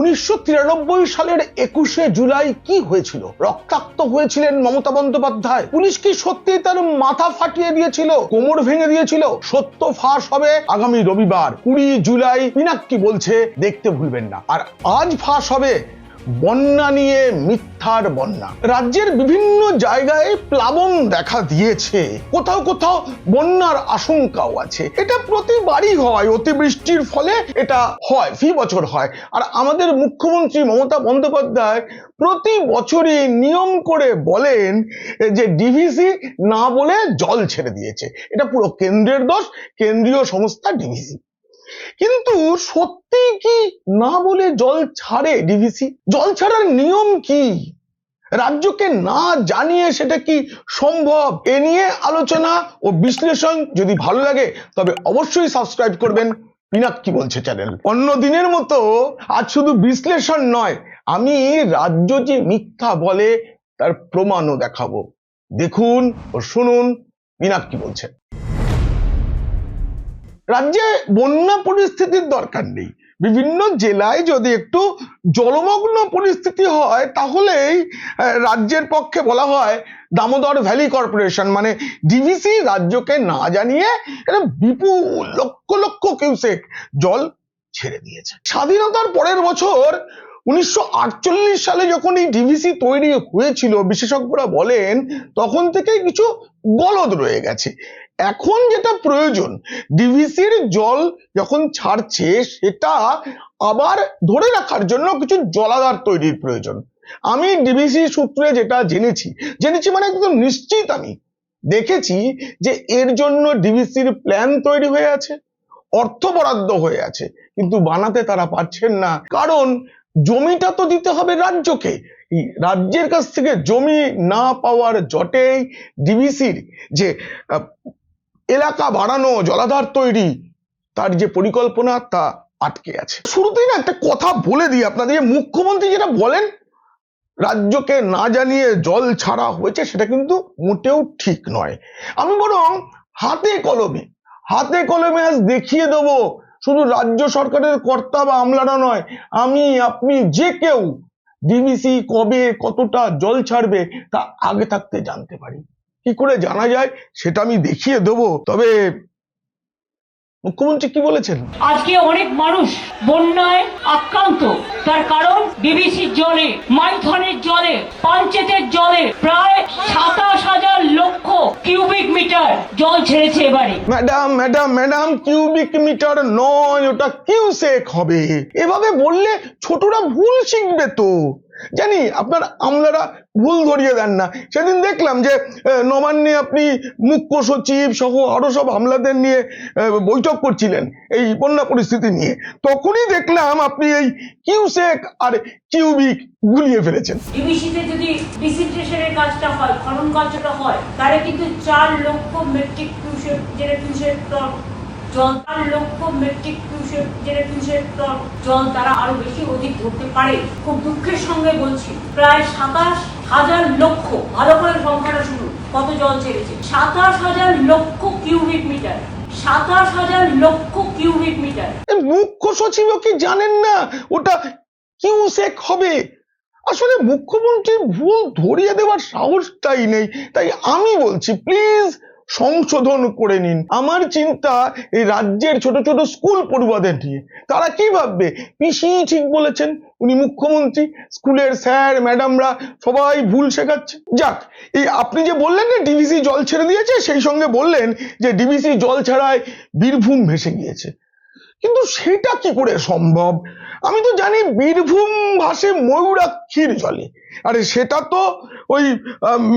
উনিশশো তিরানব্বই সালের একুশে জুলাই কি হয়েছিল? রক্তাক্ত হয়েছিলেন মমতা বন্দ্যোপাধ্যায়। পুলিশ কি সত্যি তার মাথা ফাটিয়ে দিয়েছিল? কোমর ভেঙে দিয়েছিল? সত্য ফাঁস হবে আগামী রবিবার। কুড়ি জুলাই পিনাক্কি বলছে দেখতে ভুলবেন না। আর আজ ফাঁস হবে বন্যা নিয়ে মিথ্যার বন্যা। রাজ্যের বিভিন্ন জায়গায় প্লাবন দেখা দিয়েছে। কোথাও কোথাও বন্যার আশঙ্কাও আছে। এটা প্রতিবারই হয়, অতিবৃষ্টির ফলে এটা হয়, ফি বছর হয়। আর আমাদের মুখ্যমন্ত্রী মমতা বন্দ্যোপাধ্যায় প্রতি বছরই নিয়ম করে বলেন যে ডিভিসি না বলে জল ছেড়ে দিয়েছে। এটা পুরো কেন্দ্রের দোষ, কেন্দ্রীয় সংস্থা ডিভিসি কিন্তু সত্যি কি না বলে জল ছাড়ে ডিভিসি জল ছাড়ার নিয়ম কি? রাজ্যকে না জানিয়ে সেটা কি সম্ভব? এ নিয়ে আলোচনা ও বিশ্লেষণ যদি ভালো লাগে, তবে অবশ্যই সাবস্ক্রাইব করবেন। পিনাক কি বলছে চ্যানেল অন্য দিনের মতো আজ শুধু বিশ্লেষণ নয়, আমি রাজ্য যে মিথ্যা বলে তার প্রমাণও দেখাবো। দেখুন ও শুনুন পিনাক কি বলছে। রাজ্যে বন্যা পরিস্থিতির দরকার নেই। বিভিন্ন জেলায় যদি একটু জলমগ্ন পরিস্থিতি হয়, তাহলেই রাজ্যের পক্ষে বলা হয় দামোদর ভ্যালি কর্পোরেশন। মানে ডিভিসি রাজ্যকে না জানিয়ে এটা বিপুল লক্ষ লক্ষ কিউসেক জল ছেড়ে দিয়েছে। স্বাধীনতার পরের বছর উনিশশো আটচল্লিশ সালে যখন এই ডিভিসি তৈরি হয়েছিল, বিশেষজ্ঞরা বলেন, তখন থেকেই কিছু গলদ রয়ে গেছে। এখন যেটা প্রয়োজন ডিভিসির জল যখন ছাড়ছে, সেটা আবার ধরে রাখার জন্য কিছু জলাধার তৈরির প্রয়োজন। আমি ডিভিসি সূত্রে যেটা জেনেছি জেনেছি মানে একদম নিশ্চিত আমি। দেখেছি যে এর জন্য ডিভিসির প্ল্যান তৈরি হয়ে আছে, অর্থ বরাদ্দ হয়ে আছে, কিন্তু বানাতে তারা পারছেন না। কারণ জমিটা তো দিতে হবে রাজ্যকে। রাজ্যের কাছ থেকে জমি না পাওয়ার জটেই ডিভিসির যে এলাকা বাড়ানো, জলাধার তৈরি, তার যে পরিকল্পনা, তা আটকে আছে। শুরুতেই না একটা কথা বলে দিই আপনাদের। মুখ্যমন্ত্রী যেটা বলেন, রাজ্যকে না জানিয়ে জল ছাড়া হয়েছে, সেটা কিন্তু মোটেও ঠিক নয়। আমি বরং হাতে কলমে হাতে কলমে আজ দেখিয়ে দেবো শুধু রাজ্য সরকারের কর্তা বা আমলারা নয়, আমি, আপনি যে কেউ ডিবিসি কবে কতটা জল ছাড়বে তা আগে থাকতে জানতে পারি। কি করে জানা যায় সেটা আমি দেখিয়ে দেবো। তবে মুখ্যমন্ত্রী কি বলেছেন? আজকে অনেক মানুষ বন্যায় আক্রান্ত। তার কারণ ডিবিসির জলে, মাইথনের জলে, পাঞ্চেতের জলে প্রায় লক্ষ কিউবিক মিটার জল ছেড়েছে এবারে। Madam madam madam cubic metre নয়, ওটা কিউসেক হবে। এভাবে বললে ছোটরা ভুল শিখবে তো। জানি আপনার আমলারা ভুল ধরিয়ে দেন না। সেদিন দেখলাম যে নবান্নে আপনি মুখ্য সচিব সহ আরও সব আমলাদের নিয়ে বৈঠক করছিলেন এই বন্যা পরিস্থিতি নিয়ে। তখনই দেখলাম আপনি এই কিউসেক আর কিউবিক গুলিয়ে ফেলেছেন। যদি কাজটা হয়, খনন কাজটা হয়, তাহলে কিন্তু চার লক্ষ মেট্রিক কিউসেক, যেটা কিউসেক চার লক্ষ মেট্রিক কিউসেক জল তারা আরও বেশি অধিক ধরতে পারে। খুব দুঃখের সঙ্গে বলছি, প্রায় সাতাশ হাজার লক্ষ, ভালো করে সংখ্যাটা শুনুন, কত জল ছেড়েছে? সাতাশ হাজার লক্ষ কিউবিক মিটার সাতাশ হাজার লক্ষ কিউবিক মিটার মুখ্য সচিবও কি জানেন না? ওটা কিউসেক হবে। আসলে মুখ্যমন্ত্রীর ভুল ধরিয়ে দেওয়ার সাহসটাই নেই। তাই আমি বলছি প্লিজ সংশোধন করে নিন। আমার চিন্তা এই রাজ্যের ছোট ছোট স্কুল পড়ুয়াদের নিয়ে। তারা কি ভাববে? পিসি ঠিক বলেছেন, উনি মুখ্যমন্ত্রী, স্কুলের স্যার, ম্যাডামরা সবাই ভুল শেখাচ্ছে। যাক, এই আপনি যে বললেন না ডিভিসি জল ছেড়ে দিয়েছে, সেই সঙ্গে বললেন যে ডিভিসি জল ছাড়ায় বীরভূম ভেসে গিয়েছে। কিন্তু সেটা কি করে সম্ভব? আমি তো জানি বীরভূম ভাসে ময়ূরাক্ষীর জলে। আরে সেটা তো ওই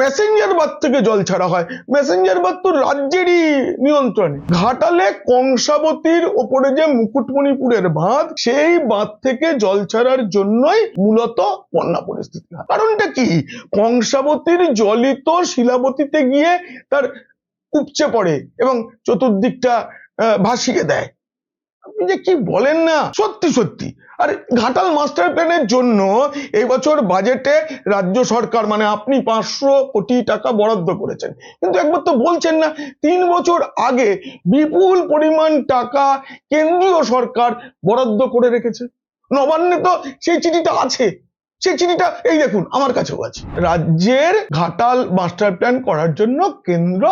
মেসেঞ্জার বাদ থেকে জল ছাড়া হয়। মেসেঞ্জার বাদ তো রাজ্যেরই নিয়ন্ত্রণে। ঘাটালে কংসাবতীর ওপরে যে মুকুটমণিপুরের বাঁধ, সেই বাঁধ থেকে জল ছাড়ার জন্যই মূলত বন্যা পরিস্থিতি হয়। কারণটা কি? কংসাবতীর জলই তো শিলাবতীতে গিয়ে তার উপচে পড়ে এবং চতুর্দিকটা ভাসিয়ে দেয়। আপনি যে কি বলেন না? সত্যি সত্যি। আর, ঘাটাল মাস্টার প্ল্যানের জন্য এই বছর বাজেটে রাজ্য সরকার মানে আপনি পাঁচশো কোটি টাকা বরাদ্দ করেছেন। কিন্তু একবার তো বলছেন না, তিন বছর আগে বিপুল পরিমাণ টাকা কেন্দ্রীয় সরকার বরাদ্দ করে রেখেছে। নবান্নে তো সেই চিঠিটা আছে। সেই চিঠিটা, এই দেখুন, আমার কাছেও আছে। রাজ্যের ঘাটাল মাস্টার প্ল্যান করার জন্য কেন্দ্র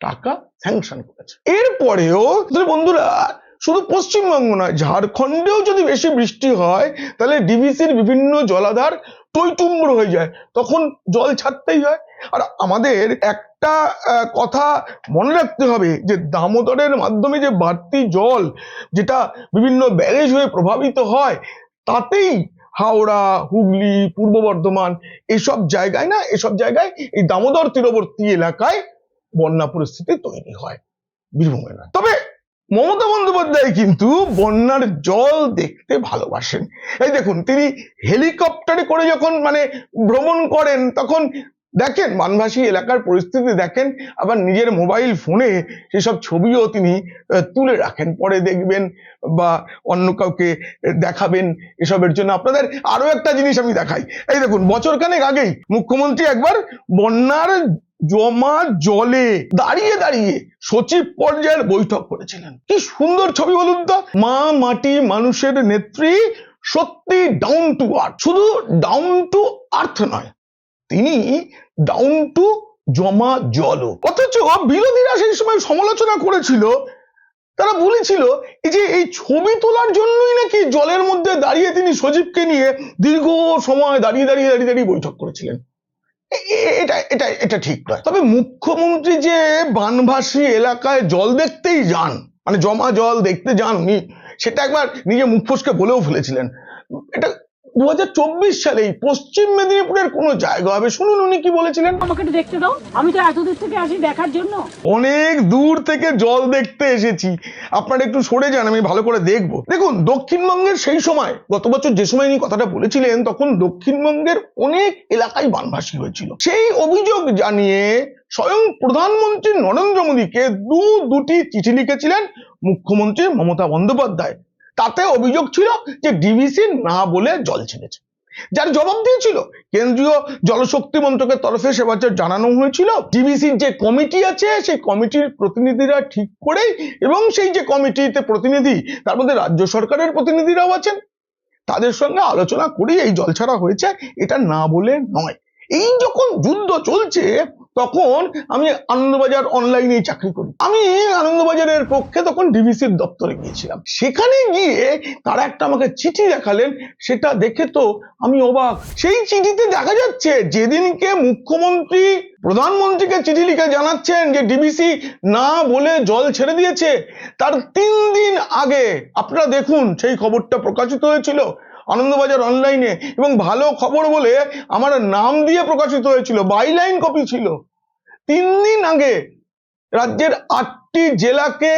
টাকা স্যাংশন করেছে। এরপরেও, বন্ধুরা শুধু পশ্চিমবঙ্গ নয়, ঝাড়খণ্ডেও যদি বেশি বৃষ্টি হয়, তাহলে ডিভিসির বিভিন্ন জলাধার টইটুম্বর হয়ে যায়। তখন জল ছাড়তেই হয়। আর আমাদের একটা কথা মনে রাখতে হবে যে, দামোদরের মাধ্যমে যে বাড়তি জল যেটা বিভিন্ন ব্যারেজ হয়ে প্রভাবিত হয়, তাতেই হাওড়া, হুগলি, পূর্ব বর্ধমান এসব জায়গায় না, এসব জায়গায় এই দামোদর তীরবর্তী এলাকায় বন্যা পরিস্থিতি তৈরি হয়। বীরভূমে তবে মমতা বন্দ্যোপাধ্যায় কিন্তু বন্যার জল দেখতে ভালোবাসেন। এই দেখুন, তিনি হেলিকপ্টারে করে যখন মানে ভ্রমণ করেন, তখন দেখেন মানভাসী এলাকার পরিস্থিতি দেখেন, আবার নিজের মোবাইল ফোনে সেসব ছবিও তিনি তুলে রাখেন। পরে দেখবেন বা অন্য কাউকে দেখাবেন এসবের জন্য। আপনাদের আরও একটা জিনিস আমি দেখাই। এই দেখুন, বছরখানেক আগেই মুখ্যমন্ত্রী একবার বন্যার জমা জলে দাঁড়িয়ে দাঁড়িয়ে সচিব পর্যায়ের বৈঠক করেছিলেন। কি সুন্দর ছবি বলুন তো? মা মাটি মানুষের নেত্রী সত্যি ডাউন টু আর্থ শুধু ডাউন টু আর্থ নয়, তিনি ডাউন টু জমা জল অথচ বিরোধীরা সেই সময় সমালোচনা করেছিল, তারা বলেছিল, এই যে এই ছবি তোলার জন্যই নাকি জলের মধ্যে দাঁড়িয়ে তিনি সজীবকে নিয়ে দীর্ঘ সময় দাঁড়িয়ে দাঁড়িয়ে দাঁড়িয়ে দাঁড়িয়ে বৈঠক করেছিলেন। এটা এটা এটা ঠিক নয়। তবে মুখ্যমন্ত্রী যে বানভাসী এলাকায় জল দেখতেই যান মানে জমা জল দেখতে যান উনি সেটা একবার নিজে মুখ ফসকে বলেও ফেলেছিলেন। এটা দু সালেই পশ্চিম মেদিনীপুরের কোনো জায়গা হবে? শুনুন উনি কি বলেছিলেন। আমাকে একটু দেখতে দাও। আমি তো এত দূর থেকে আসি দেখার জন্য। অনেক দূর থেকে জল দেখতে এসেছি। আপনারা একটু সরে যান আমি ভালো করে দেখব। দেখুন দক্ষিণবঙ্গের সেই সময় গত বছর যে সময় ইনি কথাটা বলেছিলেন তখন দক্ষিণবঙ্গের অনেক এলাকায় বানভাসী হয়েছিল। সেই অভিযোগ জানিয়ে স্বয়ং প্রধানমন্ত্রী নরেন্দ্র মোদীকে দু দুটি চিঠি লিখেছিলেন মুখ্যমন্ত্রী মমতা বন্দ্যোপাধ্যায়। তাতে অভিযোগ ছিল যে ডিভিসি না বলে জল ছেড়েছে। যার জবাব দিয়েছিল, কেন্দ্রীয় জলশক্তি মন্ত্রকের তরফে সে বছর জানানো হয়েছিল ডিবিসির যে কমিটি আছে, সেই কমিটির প্রতিনিধিরা ঠিক করেই এবং সেই যে কমিটিতে প্রতিনিধি, তার মধ্যে রাজ্য সরকারের প্রতিনিধিরাও আছেন। তাদের সঙ্গে আলোচনা করেই এই জল ছাড়া হয়েছে, এটা না বলে নয়। এই যখন যুদ্ধ চলছে তখন আমি আনন্দবাজার অনলাইনে চাকরি করি। আমি আনন্দবাজারের পক্ষে তখন ডিভিসির দপ্তরে গিয়েছিলাম। সেখানে গিয়ে তারা একটা আমাকে চিঠি দেখালেন, সেটা দেখে তো আমি অবাক। সেই চিঠিতে দেখা যাচ্ছে, যেদিনকে মুখ্যমন্ত্রী, প্রধানমন্ত্রীকে চিঠি লিখে জানাচ্ছেন যে ডিবিসি না বলে জল ছেড়ে দিয়েছে, তার তিন দিন আগে, আপনারা দেখুন, সেই খবরটা প্রকাশিত হয়েছিল। আনন্দবাজার অনলাইনে এবং ভালো খবর বলে আমার নাম দিয়ে প্রকাশিত হয়েছিল বাইলাইন কপি ছিল। তিন দিন আগে রাজ্যের আটটি জেলাকে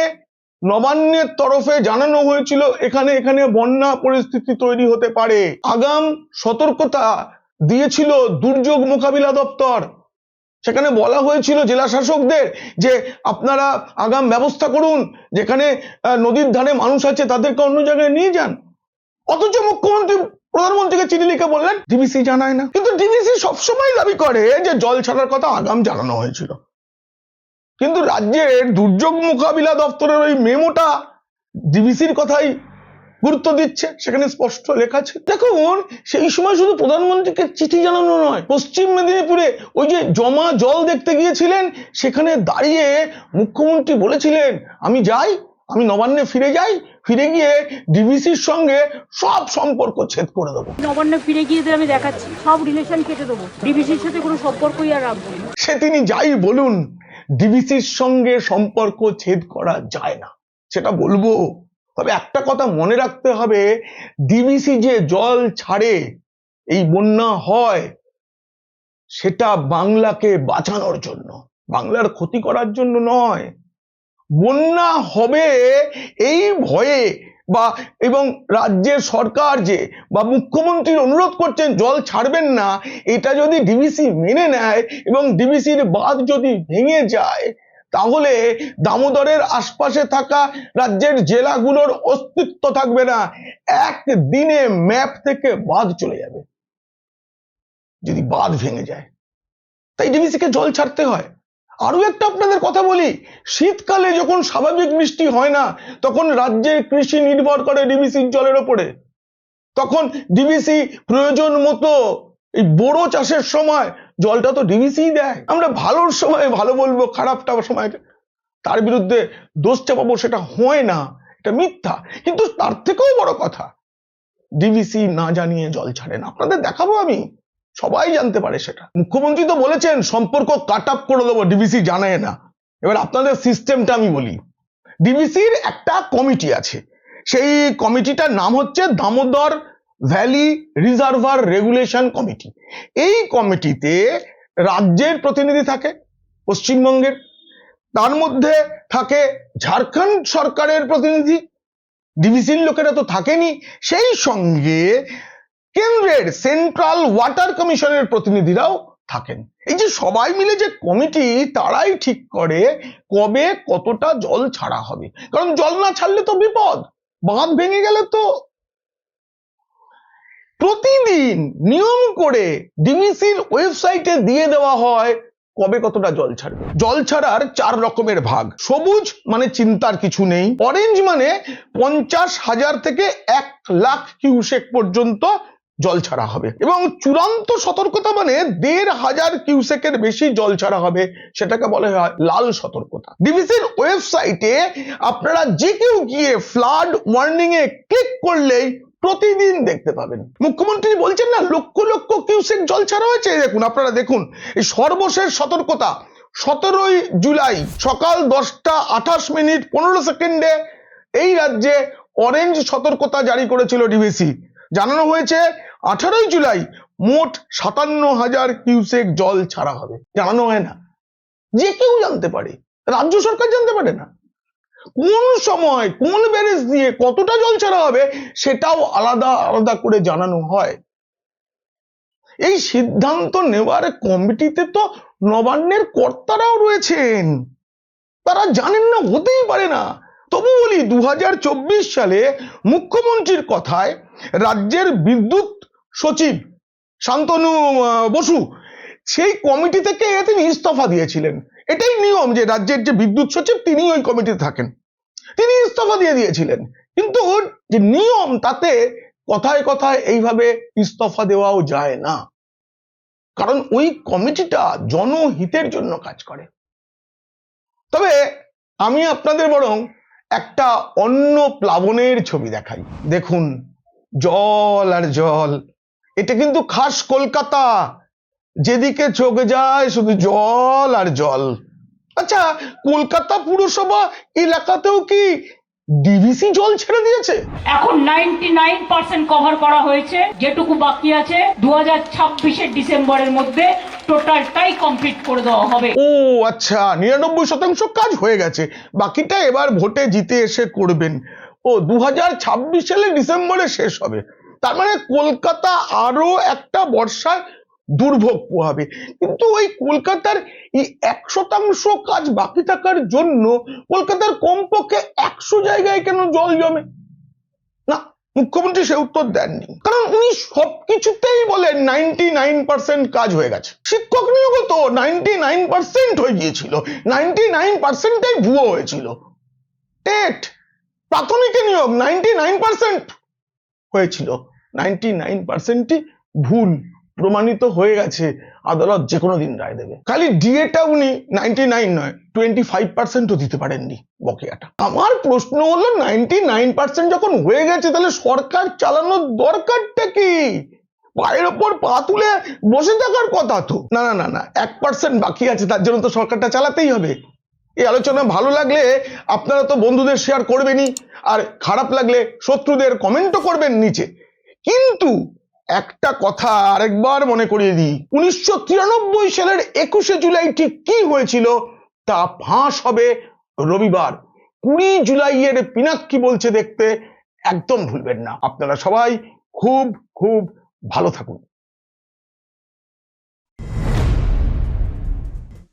নবান্নের তরফে জানানো হয়েছিল, এখানে এখানে বন্যা পরিস্থিতি তৈরি হতে পারে। আগাম সতর্কতা দিয়েছিল দুর্যোগ মোকাবিলা দপ্তর। সেখানে বলা হয়েছিল জেলা শাসকদের যে আপনারা আগাম ব্যবস্থা করুন, যেখানে নদীর ধারে মানুষ আছে তাদেরকে অন্য জায়গায় নিয়ে যান। অথচ মুখ্যমন্ত্রী প্রধানমন্ত্রীকে চিঠি লিখে বললেন ডিবিসি জানায় না। কিন্তু ডিবিসি সবসময় দাবি করে যে জল ছাড়ার কথা আগাম জানানো হয়েছিল। কিন্তু রাজ্যের দুর্যোগ মোকাবিলা দপ্তরের ওই মেমোটা ডিবিসির কথাই গুরুত্ব দিচ্ছে সেখানে স্পষ্ট লেখা আছে। দেখুন সেই সময় শুধু প্রধানমন্ত্রীকে চিঠি জানানো নয় পশ্চিম মেদিনীপুরে ওই যে জমা জল দেখতে গিয়েছিলেন সেখানে দাঁড়িয়ে মুখ্যমন্ত্রী বলেছিলেন আমি যাই আমি নবান্নে ফিরে যাই ফিরে গিয়ে ডিবিসির সঙ্গে সব সম্পর্ক ছেদ করে দেবো। নবান্নে ফিরে গিয়ে আমি দেখাচ্ছি সব রিলেশন কেটে দেবো। ডিবিসির সাথে কোনো সম্পর্কই আর রাখব না। সে তিনি যাই বলুন ডিবিসির সঙ্গে সম্পর্ক ছেদ করা যায় না। সেটা বলব। তবে একটা কথা মনে রাখতে হবে ডিবিসি যে জল ছাড়ে এই বন্যা হয় সেটা বাংলাকে বাঁচানোর জন্য বাংলার ক্ষতি করার জন্য নয়। বন্যা হবে এই ভয়ে বা এবং রাজ্যের সরকার যে বা মুখ্যমন্ত্রীর অনুরোধ করছেন, জল ছাড়বেন না, এটা যদি ডিবিসি মেনে নেয় এবং ডিবিসির বাঁধ যদি ভেঙে যায়, তাহলে দামোদরের আশপাশে থাকা রাজ্যের জেলাগুলোর অস্তিত্ব থাকবে না। একদিনে ম্যাপ থেকে বাঁধ চলে যাবে। যদি বাঁধ ভেঙে যায়। তাই ডিবিসিকে জল ছাড়তে হয়। আরও একটা আপনাদের কথা বলি, শীতকালে যখন স্বাভাবিক বৃষ্টি হয় না, তখন রাজ্যের কৃষি নির্ভর করে ডিবিসির জলের ওপরে। তখন ডিবিসি প্রয়োজন মতো এই বড় চাষের সময় জলটা তো ডিবিসি দেয়। আমরা ভালোর সময় ভালো বলব, খারাপটা সময় তার বিরুদ্ধে দোষ চাপাবো সেটা হয় না, এটা মিথ্যা। কিন্তু তার থেকেও বড় কথা ডিবিসি না জানিয়ে জল ছাড়ে না। আপনাদের দেখাবো আমি। সবাই জানতে পারে সেটা। মুখ্যমন্ত্রী তো বলেছেন, সম্পর্ক কাট আপ করে দেবো ডিবিসি জানায় না। এবার আপনাদের সিস্টেমটা আমি বলি। ডিবিসির একটা কমিটি আছে। সেই কমিটিটার নাম হচ্ছে Damodar valley reservoir regulation committee এই কমিটিতে রাজ্যের প্রতিনিধি থাকে, পশ্চিমবঙ্গের। তার মধ্যে থাকে ঝাড়খণ্ড সরকারের প্রতিনিধি। ডিভিসির লোকেরা তো থাকেনি। সেই সঙ্গে কেন্দ্রের সেন্ট্রাল ওয়াটার কমিশনের প্রতিনিধিরাও থাকেন। এই যে সবাই মিলে যে কমিটি তারাই ঠিক করে কবে কতটা জল ছাড়া হবে। কারণ জল না ছাড়লে তো বিপদ, বাঁধ ভেঙে গেলে তো। প্রতিদিন নিয়ম করে ডিবিসির ওয়েবসাইটে দিয়ে দেওয়া হয় কবে কতটা জল ছাড়বে। জল ছাড়ার চার রকমের ভাগ। সবুজ মানে চিন্তার কিছু নেই অরেঞ্জ মানে পঞ্চাশ হাজার থেকে এক লাখ কিউসেক পর্যন্ত জল ছাড়া হবে। এবং চূড়ান্ত সতর্কতা মানে দেড় হাজার কিউসেকের বেশি জল ছাড়া হবে, সেটাকে বলা হয় লাল সতর্কতা। ডিবিসির ওয়েবসাইটে আপনারা যে কেউ গিয়ে ফ্লাড ওয়ার্নিং এ ক্লিক করলেই প্রতিদিন দেখতে পাবেন। মুখ্যমন্ত্রী বলছেন না, লক্ষ লক্ষ কিউসেক জল ছাড়া হয়েছে। দেখুন, আপনারা দেখুন, এই সর্বশেষ সতর্কতা, সতেরোই জুলাই সকাল দশটা আঠাশ মিনিট পনেরো সেকেন্ডে এই রাজ্যে অরেঞ্জ সতর্কতা জারি করেছিল ডিবিসি জানানো হয়েছে, আঠারোই জুলাই মোট সাতান্ন হাজার কিউসেক জল ছাড়া হবে। জানানো হয় না। যে কেউ জানতে পারে, রাজ্য সরকার জানতে পারে না। কোন সময়, কোন ব্যারেজ দিয়ে কতটা জল ছাড়া হবে, সেটাও আলাদা আলাদা করে জানানো হয়। এই সিদ্ধান্ত নেওয়ার কমিটিতে তো নবান্নের কর্তারাও রয়েছেন। তারা জানেন না, হতেই পারে না। তবু বলি দু হাজার চব্বিশ সালে মুখ্যমন্ত্রীর কথায় রাজ্যের বিদ্যুৎ সচিব শান্তনু বসু সেই কমিটি থেকে তিনি ইস্তফা দিয়েছিলেন। এটাই নিয়ম যে রাজ্যের যে বিদ্যুৎ সচিব তিনি ওই কমিটিতে থাকেন। তিনি ইস্তফা দিয়ে দিয়েছিলেন। কিন্তু যে নিয়ম, তাতে কথায় কথায় এইভাবে ইস্তফা দেওয়াও যায় না। কারণ ওই কমিটিটা জনহিতের জন্য কাজ করে। তবে আমি আপনাদের বরং একটা অন্য প্লাবনের ছবি দেখাই। দেখুন, জল আর জল। এটা কিন্তু খাস কলকাতা। যেদিকে চোখ যায় শুধু জল আর জল। আচ্ছা কলকাতা পুরসভা এলাকাতেও কি ডিভিসি জল ছেড়ে দিয়েছে। এখন নাইনটি নাইন পার্সেন্ট কভার করা হয়েছে। যেটুকু বাকি আছে দু হাজার ছাব্বিশের ডিসেম্বরের মধ্যে টোটালটাই কমপ্লিট করে দেওয়া হবে। ও আচ্ছা নিরানব্বই শতাংশ কাজ হয়ে গেছে। বাকিটা এবার ভোটে জিতে এসে করবেন। ও দু সালে ডিসেম্বরে শেষ হবে। তার মানে কলকাতা আরও একটা বর্ষায় দুর্ভোগ পোহাবে। কিন্তু ওই কলকাতার এই এক শতাংশ কাজ বাকি থাকার জন্য কলকাতার কমপক্ষে একশো জায়গায় কেন জল জমে? না, মুখ্যমন্ত্রী সে উত্তর দেননি। কারণ উনি সবকিছুতেই বলেন নাইনটি নাইন পার্সেন্ট কাজ হয়ে গেছে। শিক্ষক নিয়োগও তো নাইনটি নাইন পার্সেন্ট হয়ে গিয়েছিল। নাইনটি নাইন পার্সেন্টটাই ভুয়ো হয়েছিল। টেট, প্রাথমিকে নিয়োগ নাইনটি নাইন পার্সেন্ট হয়েছিল। নাইনটি নাইন পার্সেন্টই ভুল। প্রমাণিত হয়ে গেছে, আদালত যে কোনো দিন রায় দেবে। খালি ডিএটা উনি নাইনটি নাইন নয় টোয়েন্টি ফাইভ পার্সেন্টও দিতে পারেননি বকেয়াটা। আমার প্রশ্ন হলো নাইনটি নাইন পার্সেন্ট যখন হয়ে গেছে, তাহলে সরকার চালানোর দরকারটা কি? পায়ের ওপর পা তুলে বসে থাকার কথা তো। না না না না, এক পার্সেন্ট বাকি আছে, তার জন্য তো সরকারটা চালাতেই হবে। এই আলোচনা ভালো লাগলে আপনারা তো বন্ধুদের শেয়ার করবেনই, আর খারাপ লাগলে শত্রুদের কমেন্টও করবেন নিচে। কিন্তু একটা কথা আরেকবার মনে করিয়ে দিই। উনিশশো তিরানব্বই সালের একুশে জুলাই ঠিক কি হয়েছিল তা ফাঁস হবে রবিবার। কুড়ি জুলাইয়ের পিনাক্ষী বলছে দেখতে একদম ভুলবেন না। আপনারা সবাই খুব খুব ভালো থাকুন।